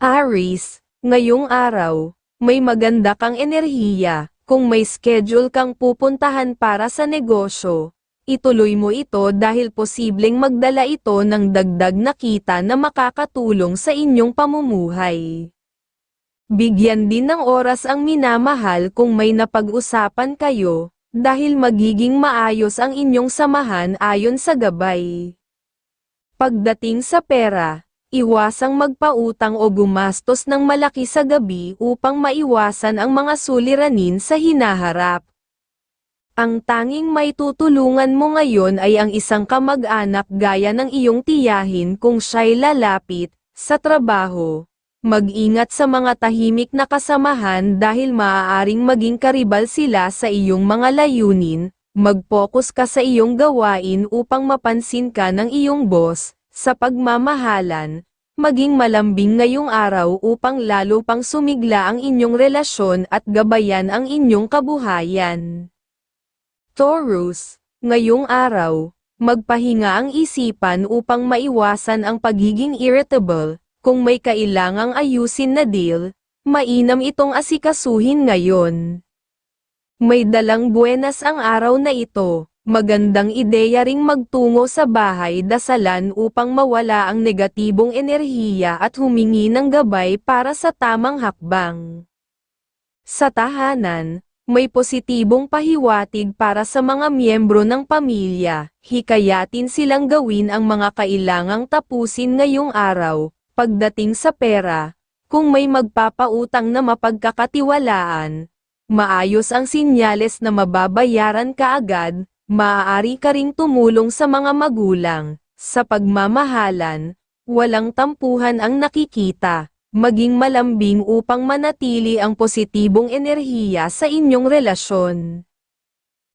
Aris, ngayong araw, may maganda kang enerhiya, kung may schedule kang pupuntahan para sa negosyo, ituloy mo ito dahil posibleng magdala ito ng dagdag na kita na makakatulong sa inyong pamumuhay. Bigyan din ng oras ang minamahal kung may napag-usapan kayo, dahil magiging maayos ang inyong samahan ayon sa gabay. Pagdating sa pera, iwasang magpautang o gumastos ng malaki sa gabi upang maiwasan ang mga suliranin sa hinaharap. Ang tanging may tutulungan mo ngayon ay ang isang kamag-anak gaya ng iyong tiyahin kung siya'y lalapit, sa trabaho. Mag-ingat sa mga tahimik na kasamahan dahil maaaring maging karibal sila sa iyong mga layunin, mag-focus ka sa iyong gawain upang mapansin ka ng iyong boss, sa pagmamahalan, maging malambing ngayong araw upang lalo pang sumigla ang inyong relasyon at gabayan ang inyong kabuhayan. Taurus, ngayong araw, magpahinga ang isipan upang maiwasan ang pagiging irritable, kung may kailangang ayusin na deal, mainam itong asikasuhin ngayon. May dalang buenas ang araw na ito, magandang ideya ring magtungo sa bahay dasalan upang mawala ang negatibong enerhiya at humingi ng gabay para sa tamang hakbang. Sa tahanan, may positibong pahiwatig para sa mga miyembro ng pamilya, hikayatin silang gawin ang mga kailangang tapusin ngayong araw, pagdating sa pera, kung may magpapautang na mapagkakatiwalaan, maayos ang sinyales na mababayaran ka agad, maaari ka ring tumulong sa mga magulang, sa pagmamahalan, walang tampuhan ang nakikita, maging malambing upang manatili ang positibong enerhiya sa inyong relasyon.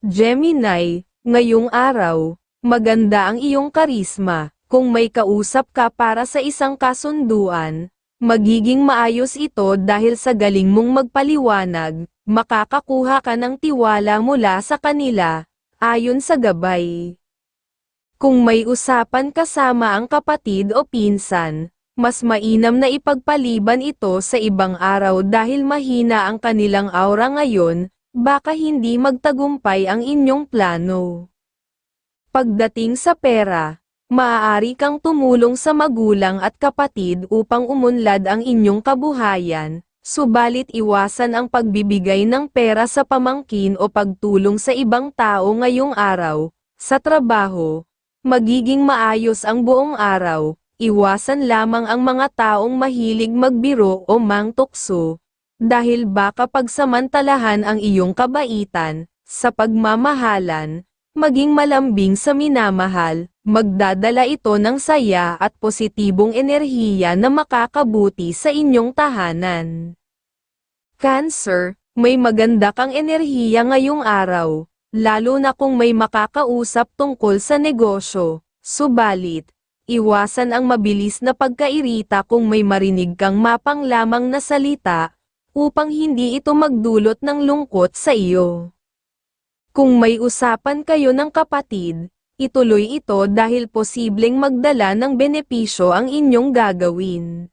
Gemini, ngayong araw, maganda ang iyong karisma, kung may kausap ka para sa isang kasunduan, magiging maayos ito dahil sa galing mong magpaliwanag, makakakuha ka ng tiwala mula sa kanila, ayon sa gabay. Kung may usapan kasama ang kapatid o pinsan, mas mainam na ipagpaliban ito sa ibang araw dahil mahina ang kanilang aura ngayon, baka hindi magtagumpay ang inyong plano. Pagdating sa pera, maaari kang tumulong sa magulang at kapatid upang umunlad ang inyong kabuhayan, subalit iwasan ang pagbibigay ng pera sa pamangkin o pagtulong sa ibang tao ngayong araw, sa trabaho, magiging maayos ang buong araw, iwasan lamang ang mga taong mahilig magbiro o mangtukso, dahil baka pagsamantalahan ang iyong kabaitan, sa pagmamahalan, maging malambing sa minamahal, magdadala ito ng saya at positibong enerhiya na makakabuti sa inyong tahanan. Cancer, may maganda kang enerhiya ngayong araw, lalo na kung may makakausap tungkol sa negosyo, subalit, iwasan ang mabilis na pagkairita kung may marinig kang mapang lamang na salita, upang hindi ito magdulot ng lungkot sa iyo. Kung may usapan kayo ng kapatid, ituloy ito dahil posibleng magdala ng benepisyo ang inyong gagawin.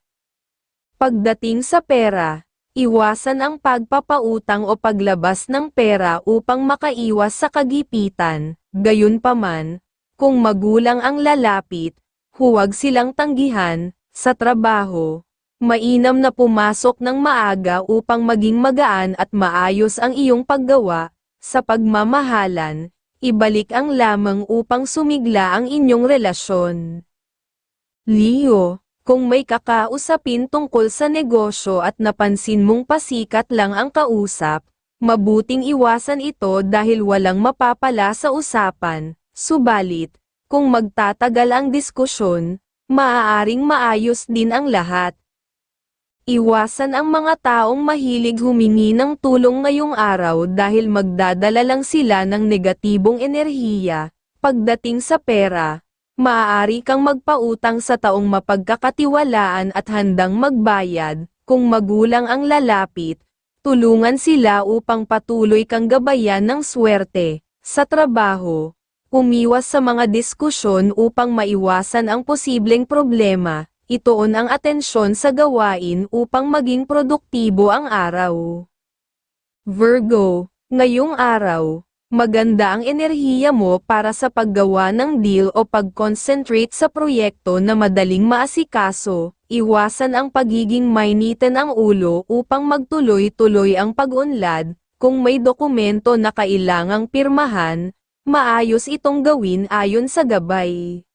Pagdating sa pera, iwasan ang pagpapautang o paglabas ng pera upang makaiwas sa kagipitan, gayunpaman, kung magulang ang lalapit, huwag silang tanggihan, sa trabaho, mainam na pumasok ng maaga upang maging magaan at maayos ang iyong paggawa, sa pagmamahalan, ibalik ang lamang upang sumigla ang inyong relasyon. Leo, kung may kakausapin tungkol sa negosyo at napansin mong pasikat lang ang kausap, mabuting iwasan ito dahil walang mapapala sa usapan, subalit, kung magtatagal ang diskusyon, maaaring maayos din ang lahat. Iwasan ang mga taong mahilig humingi ng tulong ngayong araw dahil magdadala lang sila ng negatibong enerhiya. Pagdating sa pera, maaari kang magpautang sa taong mapagkakatiwalaan at handang magbayad, kung magulang ang lalapit, tulungan sila upang patuloy kang gabayan ng swerte. Sa trabaho, umiwas sa mga diskusyon upang maiwasan ang posibleng problema, ituon ang atensyon sa gawain upang maging produktibo ang araw. Virgo, ngayong araw, maganda ang enerhiya mo para sa paggawa ng deal o pag-concentrate sa proyekto na madaling maasikaso, iwasan ang pagiging mainitin ang ulo upang magtuloy-tuloy ang pag-unlad, kung may dokumento na kailangang pirmahan, maayos itong gawin ayon sa gabay.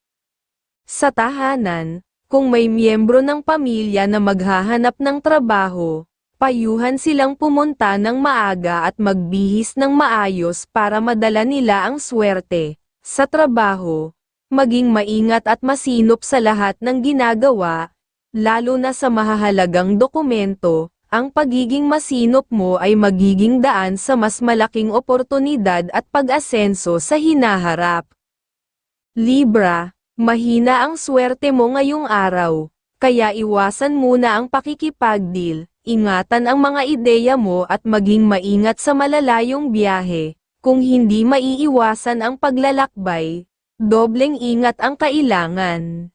Sa tahanan, kung may miyembro ng pamilya na maghahanap ng trabaho, payuhan silang pumunta ng maaga at magbihis ng maayos para madala nila ang swerte. Sa trabaho, maging maingat at masinop sa lahat ng ginagawa, lalo na sa mahahalagang dokumento, ang pagiging masinop mo ay magiging daan sa mas malaking oportunidad at pag-asenso sa hinaharap. Libra, mahina ang swerte mo ngayong araw, kaya iwasan muna ang pakikipagdeal, ingatan ang mga ideya mo at maging maingat sa malalayong biyahe. Kung hindi maiiwasan ang paglalakbay, dobleng ingat ang kailangan.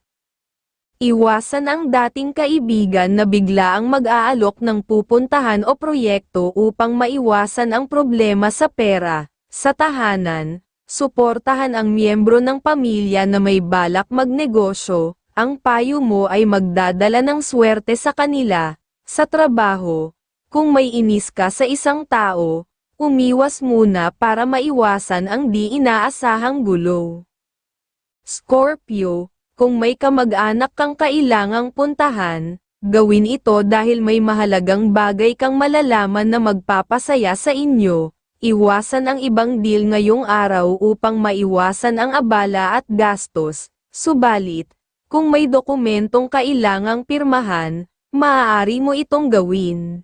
Iwasan ang dating kaibigan na bigla ang mag-aalok ng pupuntahan o proyekto upang maiwasan ang problema sa pera. Sa tahanan, suportahan ang miyembro ng pamilya na may balak magnegosyo, ang payo mo ay magdadala ng swerte sa kanila. Sa trabaho, kung may inis ka sa isang tao, umiwas muna para maiwasan ang di inaasahang gulo. Scorpio, kung may kamag-anak kang kailangang puntahan, gawin ito dahil may mahalagang bagay kang malalaman na magpapasaya sa inyo. Iwasan ang ibang deal ngayong araw upang maiwasan ang abala at gastos. Subalit, kung may dokumentong kailangang pirmahan, maaari mo itong gawin.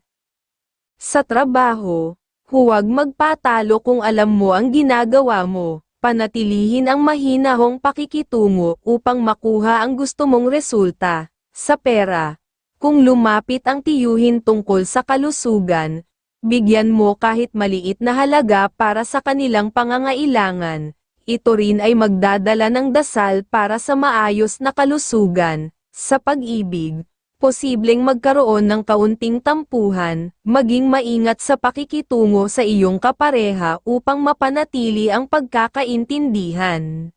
Sa trabaho, huwag magpatalo kung alam mo ang ginagawa mo panatilihin ang mahinahong pakikitungo upang makuha ang gusto mong resulta. Sa pera, kung lumapit ang tiyuhin tungkol sa kalusugan, bigyan mo kahit maliit na halaga para sa kanilang pangangailangan. Ito rin ay magdadala ng dasal para sa maayos na kalusugan. Sa pag-ibig, posibleng magkaroon ng kaunting tampuhan, maging maingat sa pakikitungo sa iyong kapareha upang mapanatili ang pagkakaintindihan.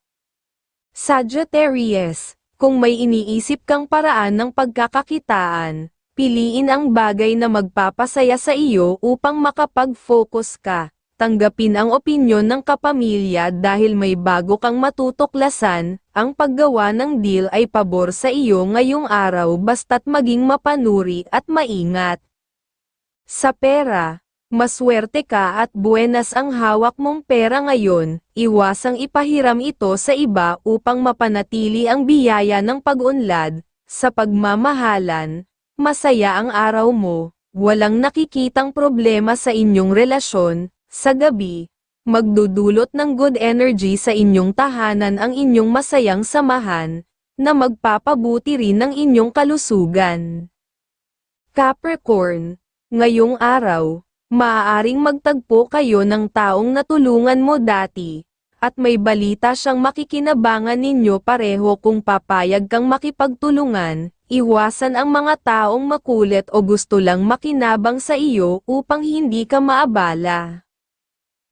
Sagittarius, kung may iniisip kang paraan ng pagkakakitaan, piliin ang bagay na magpapasaya sa iyo upang makapag-focus ka. Tanggapin ang opinyon ng kapamilya dahil may bago kang matutuklasan, ang paggawa ng deal ay pabor sa iyo ngayong araw basta't maging mapanuri at maingat. Sa pera, maswerte ka at buenas ang hawak mong pera ngayon, iwasang ipahiram ito sa iba upang mapanatili ang biyaya ng pag-unlad, sa pagmamahalan, masaya ang araw mo, walang nakikitang problema sa inyong relasyon, sa gabi, magdudulot ng good energy sa inyong tahanan ang inyong masayang samahan, na magpapabuti rin ng inyong kalusugan. Capricorn, ngayong araw, maaaring magtagpo kayo ng taong natulungan mo dati, at may balita siyang makikinabangan ninyo pareho kung papayag kang makipagtulungan, iwasan ang mga taong makulit o gusto lang makinabang sa iyo upang hindi ka maabala.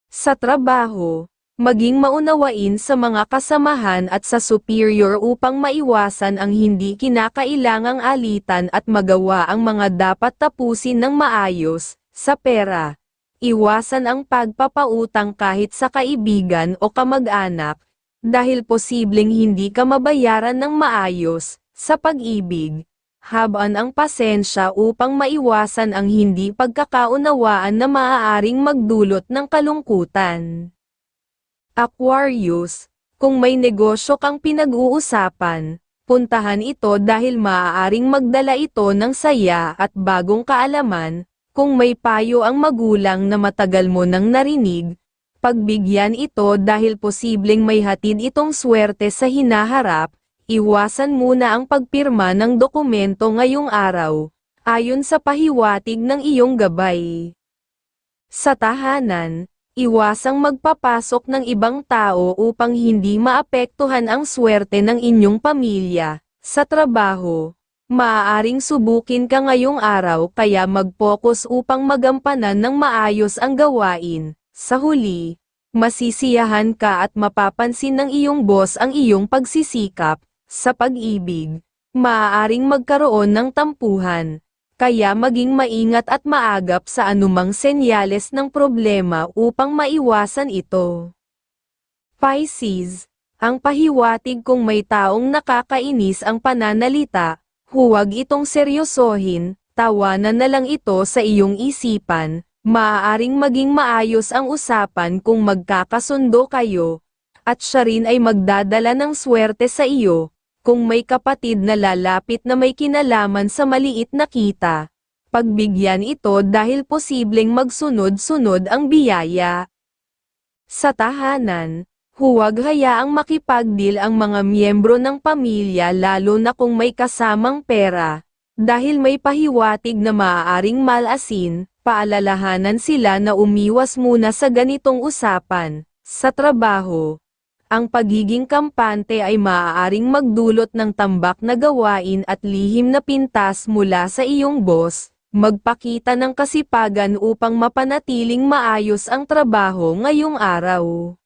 Sa trabaho, maging maunawain sa mga kasamahan at sa superior upang maiwasan ang hindi kinakailangang alitan at magawa ang mga dapat tapusin ng maayos, sa pera. Iwasan ang pagpapautang kahit sa kaibigan o kamag-anak, dahil posibleng hindi ka mabayaran ng maayos, sa pag-ibig, habaan ang pasensya upang maiwasan ang hindi pagkakaunawaan na maaaring magdulot ng kalungkutan. Aquarius, kung may negosyo kang pinag-uusapan, puntahan ito dahil maaaring magdala ito ng saya at bagong kaalaman, kung may payo ang magulang na matagal mo nang narinig, pagbigyan ito dahil posibleng may hatid itong swerte sa hinaharap, Iwasan muna ang pagpirma ng dokumento ngayong araw, ayon sa pahiwatig ng iyong gabay. Sa tahanan, iwasang magpapasok ng ibang tao upang hindi maapektuhan ang swerte ng inyong pamilya. Sa trabaho, Maaaring subukin ka ngayong araw kaya mag-focus upang magampanan ng maayos ang gawain. Sa huli, masisiyahan ka at mapapansin ng iyong boss ang iyong pagsisikap. Sa pag-ibig, maaaring magkaroon ng tampuhan. Kaya maging maingat at maagap sa anumang senyales ng problema upang maiwasan ito. Pisces, ang pahiwatig kung may taong nakakainis ang pananalita, huwag itong seryosohin, tawanan na lang ito sa iyong isipan, maaaring maging maayos ang usapan kung magkakasundo kayo, at siya rin ay magdadala ng swerte sa iyo, kung may kapatid na lalapit na may kinalaman sa maliit na kita. Pagbigyan ito dahil posibleng magsunod-sunod ang biyaya. Sa tahanan, huwag hayaang makipagdil ang mga miyembro ng pamilya lalo na kung may kasamang pera, dahil may pahiwatig na maaaring malasin, paalalahanan sila na umiwas muna sa ganitong usapan. Sa trabaho, ang pagiging kampante ay maaaring magdulot ng tambak na gawain at lihim na pintas mula sa iyong boss, magpakita ng kasipagan upang mapanatiling maayos ang trabaho ngayong araw.